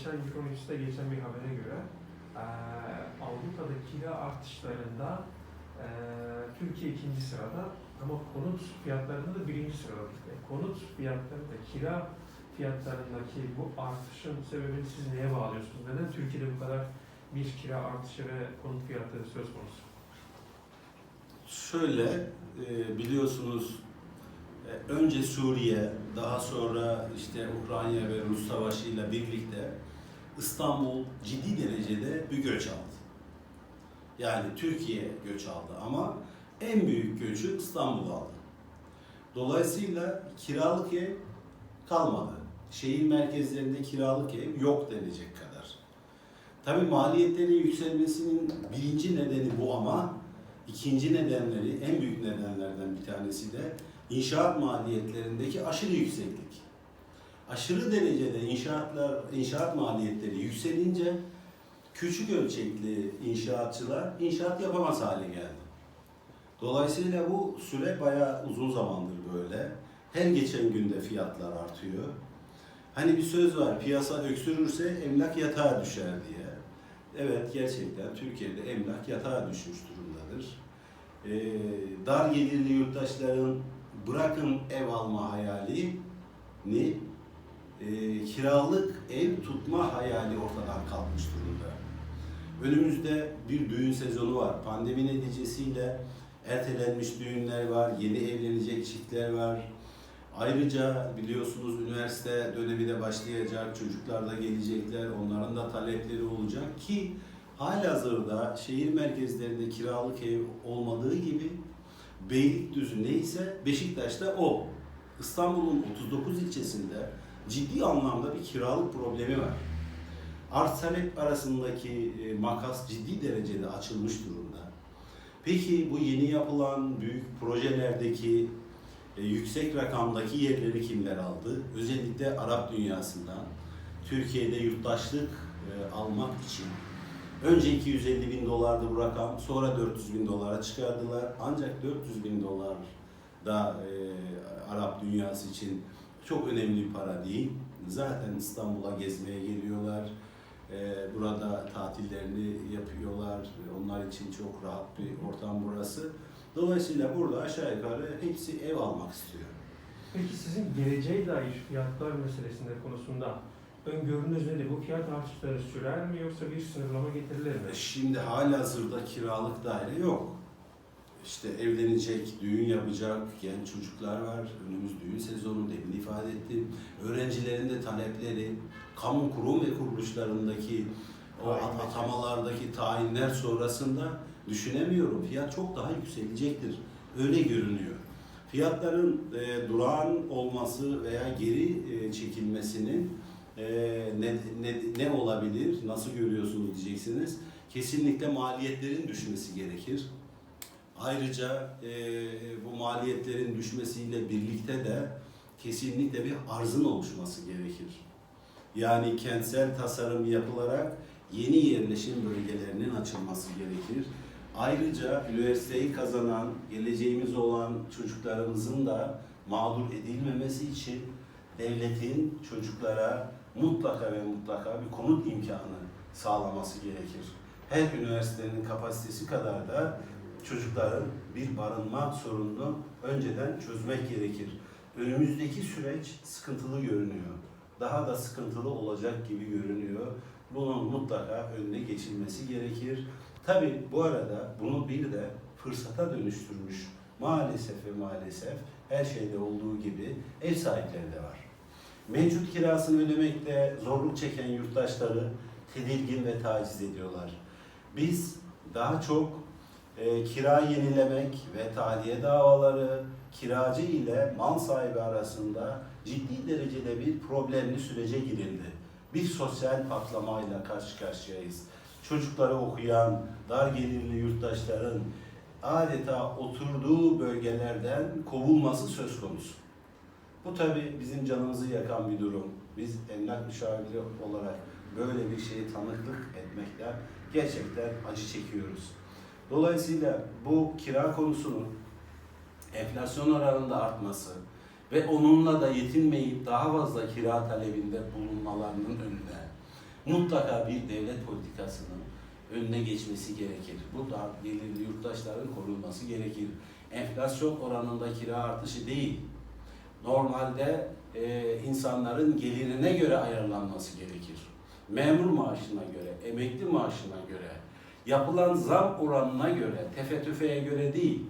geçen Euronews'ta geçen bir habere göre eee Avrupa'da kira artışlarında eee Türkiye ikinci sırada ama konut fiyatlarında da birinci sırada. E, konut fiyatlarında kira fiyatlarındaki bu artışın sebebini siz neye bağlıyorsunuz? Neden Türkiye'de bu kadar bir kira artışı ve konut fiyatları söz konusu? Şöyle e, biliyorsunuz e, önce Suriye, daha sonra işte Ukrayna ve Rus Savaşı ile birlikte İstanbul ciddi derecede bir göç aldı. Yani Türkiye göç aldı ama en büyük göçü İstanbul aldı. Dolayısıyla kiralık ev kalmadı. Şehir merkezlerinde kiralık ev yok denecek kadar. Tabii maliyetlerin yükselmesinin birinci nedeni bu ama ikinci nedenleri, en büyük nedenlerden bir tanesi de inşaat maliyetlerindeki aşırı yükseklik. Aşırı derecede inşaatlar, inşaat maliyetleri yükselince küçük ölçekli inşaatçılar inşaat yapamaz hale geldi. Dolayısıyla bu süre bayağı uzun zamandır böyle. Her geçen günde fiyatlar artıyor. Hani bir söz var, piyasa öksürürse emlak yatağa düşer diye. Evet, gerçekten Türkiye'de emlak yatağa düşmüş durumdadır. Ee, dar gelirli yurttaşların bırakın ev alma hayalini, e, kiralık ev tutma hayali ortadan kalkmış durumda. Önümüzde bir düğün sezonu var. Pandemi neticesiyle ertelenmiş düğünler var, yeni evlenecek çiftler var. Ayrıca biliyorsunuz üniversite dönemi de başlayacak, çocuklar da gelecekler, onların da talepleri olacak ki halihazırda şehir merkezlerinde kiralık ev olmadığı gibi Beylikdüzü neyse Beşiktaş'ta o. İstanbul'un 39 ilçesinde ciddi anlamda bir kiralık problemi var. Arz talep arasındaki e, makas ciddi derecede açılmış durumda. Peki bu yeni yapılan büyük projelerdeki e, yüksek rakamdaki yerleri kimler aldı? Özellikle Arap dünyasından Türkiye'de yurttaşlık e, almak için önce 250 bin dolardı bu rakam, sonra 400 bin dolara çıkardılar. Ancak 400 bin dolar da e, Arap dünyası için çok önemli bir para değil. Zaten İstanbul'a gezmeye geliyorlar. E, burada tatillerini yapıyorlar. Onlar için çok rahat bir ortam burası. Dolayısıyla burada aşağı yukarı hepsi ev almak istiyor. Peki sizin geleceğe dair fiyatlar meselesinde konusunda öngörünüz nedir? Bu fiyat artışları sürer mi yoksa bir sınırlama getirilir mi? Şimdi halihazırda kiralık daire yok. İşte evlenecek, düğün yapacak genç çocuklar var. Önümüz düğün sezonu demin ifade ettim. Öğrencilerin de talepleri, kamu kurum ve kuruluşlarındaki o meselesi. atamalardaki tayinler sonrasında düşünemiyorum. Fiyat çok daha yükselecektir. Öyle görünüyor. Fiyatların e, durağan olması veya geri e, çekilmesinin e, ne, ne, ne olabilir, nasıl görüyorsunuz diyeceksiniz. Kesinlikle maliyetlerin düşmesi gerekir. Ayrıca e, bu maliyetlerin düşmesiyle birlikte de kesinlikle bir arzın oluşması gerekir. Yani kentsel tasarım yapılarak yeni yerleşim bölgelerinin açılması gerekir. Ayrıca üniversiteyi kazanan, geleceğimiz olan çocuklarımızın da mağdur edilmemesi için devletin çocuklara mutlaka ve mutlaka bir konut imkanı sağlaması gerekir. Her üniversitenin kapasitesi kadar da çocukların bir barınma sorununu önceden çözmek gerekir. Önümüzdeki süreç sıkıntılı görünüyor. Daha da sıkıntılı olacak gibi görünüyor. Bunun mutlaka önüne geçilmesi gerekir. Tabi bu arada bunu bir de fırsata dönüştürmüş maalesef ve maalesef her şeyde olduğu gibi ev sahipleri de var. Mevcut kirasını ödemekte zorluk çeken yurttaşları tedirgin ve taciz ediyorlar. Biz daha çok e, kira yenilemek ve tahliye davaları, kiracı ile mal sahibi arasında ciddi derecede bir problemli sürece girildi. Bir sosyal patlamayla karşı karşıyayız. Çocukları okuyan, dar gelirli yurttaşların adeta oturduğu bölgelerden kovulması söz konusu. Bu tabi bizim canımızı yakan bir durum. Biz emlak müşavirleri olarak böyle bir şeye tanıklık etmekten gerçekten acı çekiyoruz. Dolayısıyla bu kira konusunun enflasyon oranında artması ve onunla da yetinmeyip daha fazla kira talebinde bulunmalarının önüne mutlaka bir devlet politikasının önüne geçmesi gerekir. Bu da gelirli yurttaşların korunması gerekir. Enflasyon oranında kira artışı değil, normalde e, insanların gelirine göre ayarlanması gerekir. Memur maaşına göre, emekli maaşına göre, yapılan zam oranına göre, tefe tüfeğe göre değil.